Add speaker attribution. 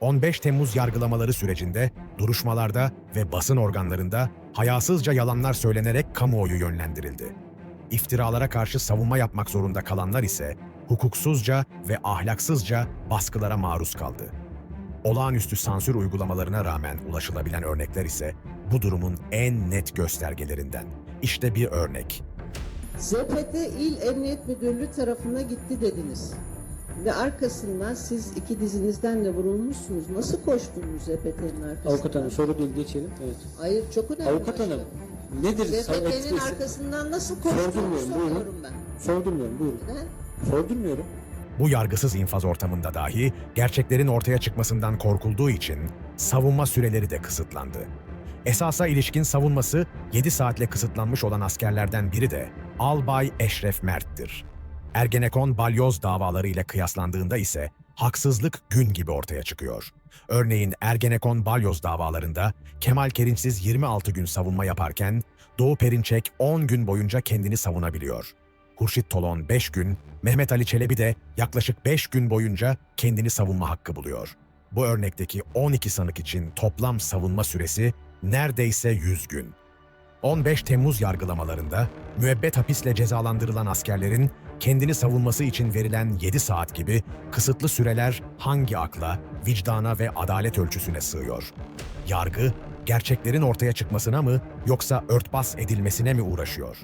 Speaker 1: 15 Temmuz yargılamaları sürecinde duruşmalarda ve basın organlarında hayasızca yalanlar söylenerek kamuoyu yönlendirildi. İftiralara karşı savunma yapmak zorunda kalanlar ise hukuksuzca ve ahlaksızca baskılara maruz kaldı. Olağanüstü sansür uygulamalarına rağmen ulaşılabilen örnekler ise bu durumun en net göstergelerinden. İşte bir örnek.
Speaker 2: ZPT İl Emniyet Müdürlüğü tarafına gitti dediniz. Ve arkasından siz iki dizinizden de vurulmuşsunuz. Nasıl koştunuz ZPT'nin arkasından?
Speaker 3: Avukat hanım soru değil geçelim. Evet.
Speaker 2: Hayır çok önemli.
Speaker 3: Avukat hanım nedir etkisi?
Speaker 2: arkasından nasıl koştuğunu
Speaker 3: Sordurmuyorum, buyurun.
Speaker 2: soruyorum ben.
Speaker 3: Sordurmuyorum buyurun.
Speaker 2: Neden?
Speaker 3: Sordurmuyorum.
Speaker 1: Bu yargısız infaz ortamında dahi gerçeklerin ortaya çıkmasından korkulduğu için savunma süreleri de kısıtlandı. Esasa ilişkin savunması 7 saatle kısıtlanmış olan askerlerden biri de Albay Eşref Mert'tir. Ergenekon balyoz davaları ile kıyaslandığında ise haksızlık gün gibi ortaya çıkıyor. Örneğin Ergenekon balyoz davalarında Kemal Kerinçsiz 26 gün savunma yaparken Doğu Perinçek 10 gün boyunca kendini savunabiliyor. Hurşit Tolon 5 gün, Mehmet Ali Çelebi de yaklaşık 5 gün boyunca kendini savunma hakkı buluyor. Bu örnekteki 12 sanık için toplam savunma süresi neredeyse 100 gün. 15 Temmuz yargılamalarında müebbet hapisle cezalandırılan askerlerin kendini savunması için verilen 7 saat gibi kısıtlı süreler hangi akla, vicdana ve adalet ölçüsüne sığıyor? Yargı, gerçeklerin ortaya çıkmasına mı yoksa örtbas edilmesine mi uğraşıyor?